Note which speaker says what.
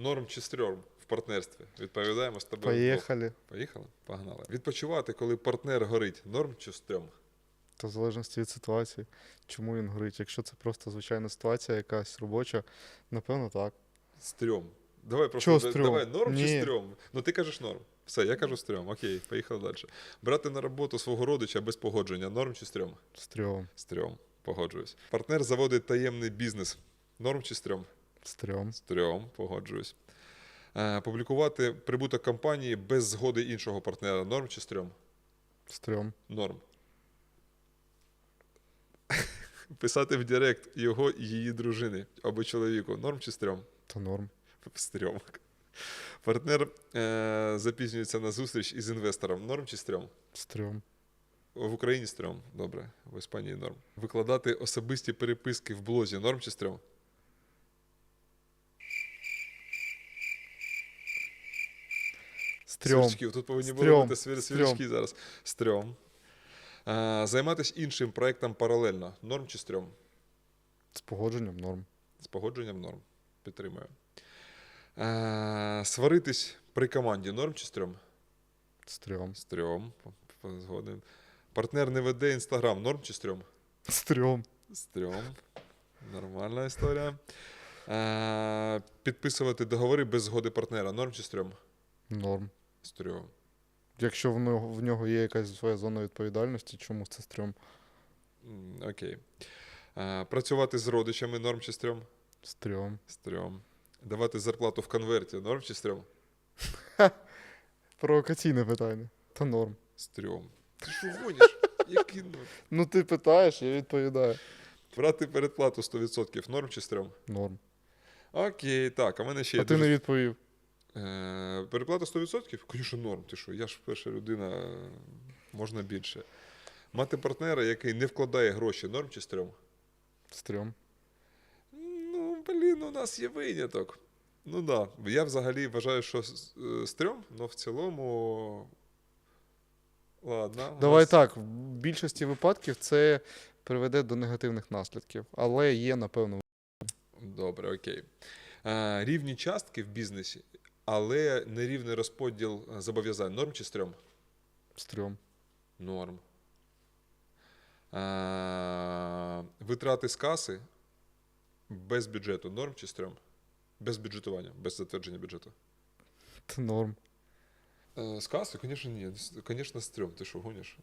Speaker 1: Норм чи стрьом в партнерстві? Відповідаємо з тобою.
Speaker 2: Поїхали.
Speaker 1: Поїхали? Погнали. Відпочивати, коли партнер горить. Норм чи стрьом?
Speaker 2: Та в залежності від ситуації, чому він горить. Якщо це просто звичайна ситуація, якась робоча, напевно, так.
Speaker 1: Стрьом. Давай просто
Speaker 2: Чого стрьом?
Speaker 1: давай норм чи стрьом? Ну ти кажеш норм. Все, я кажу стрьом. Окей, поїхали далі. Брати на роботу свого родича без погодження. Норм чи стрьом?
Speaker 2: Стрьом.
Speaker 1: Стрьом. Погоджуюсь. Партнер заводить таємний бізнес. Норм чи стрьом?
Speaker 2: Стрьом.
Speaker 1: Стрьом, погоджуюсь. Е, публікувати прибуток компанії без згоди іншого партнера. Норм чи стрьом?
Speaker 2: Стрьом.
Speaker 1: Норм. Писати в Директ його і її дружини або чоловіку. Норм чи стрьом?
Speaker 2: Та норм.
Speaker 1: Стрьом. Партнер е, запізнюється на зустріч із інвестором. Норм чи стрьом?
Speaker 2: Стрьом.
Speaker 1: В Україні стрьом. Добре. В Іспанії норм. Викладати особисті переписки в блозі. Норм чи стрьом?
Speaker 2: Стрьом.
Speaker 1: Свірчків. Тут повинні були бути свірчки зараз. Стрьом. Е, займатися іншим проектом паралельно. Норм чи стрьом?
Speaker 2: З погодженням норм.
Speaker 1: З погодженням норм. Підтримую. Е, сваритись при команді. Норм чи стрьом?
Speaker 2: Стрьом.
Speaker 1: Стрьом. Згоден. Партнер не веде інстаграм. Норм чи стрьом?
Speaker 2: Стрьом.
Speaker 1: Стрьом. Нормальна історія. Е, підписувати договори без згоди партнера. Норм чи стрьом?
Speaker 2: Норм.
Speaker 1: Стрьом.
Speaker 2: Якщо в нього, в нього є якась своя зона відповідальності, чому це стрьом?
Speaker 1: М, Окей. Е, працювати з родичами. Норм чи стрьом?
Speaker 2: Стрьом.
Speaker 1: Стрьом. Давати зарплату в конверті. Норм чи стрьом?
Speaker 2: Провокаційне питання. Та норм.
Speaker 1: Стрьом. Ти що гониш? Який норм?
Speaker 2: Ну ти питаєш, я відповідаю.
Speaker 1: Брати передплату 100%. Норм чи стрьом?
Speaker 2: Норм.
Speaker 1: Окей, так, а в мене ще
Speaker 2: А
Speaker 1: є
Speaker 2: ти
Speaker 1: дуже...
Speaker 2: не відповів.
Speaker 1: Е, переплата 100%? Звісно, норм. Ти що? Я ж перша людина, можна більше. Мати партнера, який не вкладає гроші, норм чи стрьом?
Speaker 2: Стрьом.
Speaker 1: Ну, блін, у нас є виняток. Ну так. Да. Я взагалі вважаю, що е, стрьом, але в цілому. Ладно.
Speaker 2: Давай
Speaker 1: нас-
Speaker 2: так, в більшості випадків це приведе до негативних наслідків, але є, напевно,
Speaker 1: Добре, окей. Е, рівні частки в бізнесі, але нерівний розподіл е, зобов'язань. Норм чи стрьом?
Speaker 2: стрьом.
Speaker 1: Норм. Е, витрати з каси без бюджету. Норм чи стрьом? Без бюджетування, без затвердження бюджету.
Speaker 2: Це норм.
Speaker 1: Е, з каси, звісно, ні. Звісно, стрьом. Ти що, гониш?